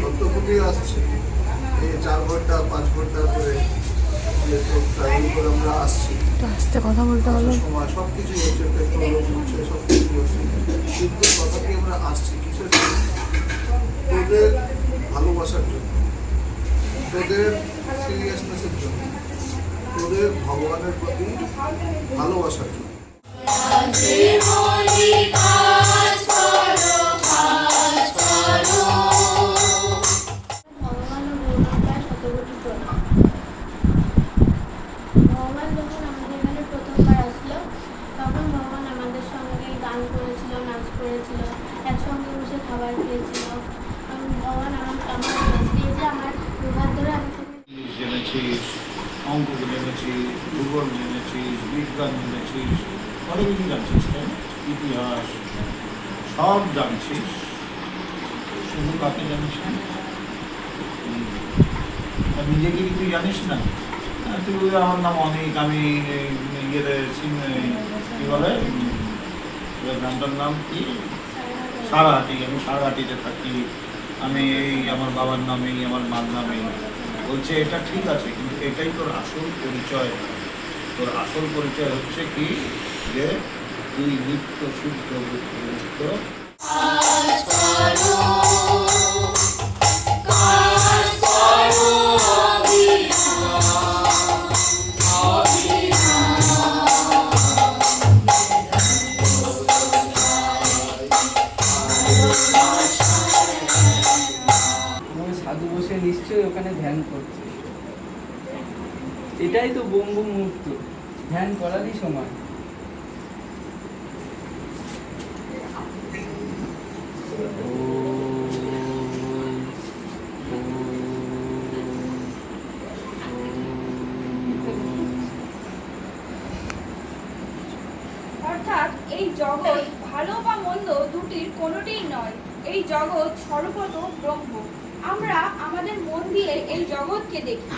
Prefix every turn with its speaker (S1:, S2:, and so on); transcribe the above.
S1: তত্ত্বপতি আসছে। এই চার ঘণ্টা পাঁচ ঘণ্টা করে ট্রাভেল করে আমরা আসছি।
S2: আস্তে কথা বলতে হলো
S1: সময় সব কিছুই হচ্ছে পেট্রোল হচ্ছে সব কিছু হচ্ছে। কিন্তু তথাপি আমরা আসছি কিসের তোদের ভালোবাসার জন্য। তোদের সিরিয়াসনেসের জন্য। তোদের ভগবানের প্রতি ভালোবাসার জন্য।
S3: যখন আমাদের এখানে প্রথমবার আসলো, তখন ভগবান আমাদের সঙ্গে গান করেছিল, নাচ করেছিল, একসঙ্গে বসে খাবার খেয়েছিল। ভগবান আমার আমার আমার দুহাত ধরে আমি
S4: জেনেছিস অঙ্ক জেনেছিস, ভূগোল জেনেছিস, বিজ্ঞান জেনেছিস, অনেক কিছু জানছিস ইতিহাস, সব জানছিস। শুধু কাকে জানিস না। নিজেকে তুই জানিস না? তুই বলবি আমার নাম অনেক, আমি ইয়েতে কি বলে? গ্রামটার নাম কি? সারাহাটি, আমি সারাহাটিতে থাকি। আমি এই আমার বাবার নামে, আমার মার নামে। বলছে, এটা ঠিক আছে, কিন্তু এটাই তোর আসল পরিচয়। তোর আসল পরিচয় হচ্ছে কি? যে তুই নিত্য, শুদ্ধ মুক্ত
S5: সাধু বসে নিশ্চয়ই ওখানে ধ্যান করছে। এটাই তো বম্বু মুহূর্ত। ধ্যান করারই সময়।
S6: অর্থাৎ এই জগৎ ভালো বা মন্দ দুটির কোনোটিই নয়। এই জগৎ সর্বত ব্রহ্ম। আমরা আমাদের মন দিয়ে এই জগৎকে দেখি।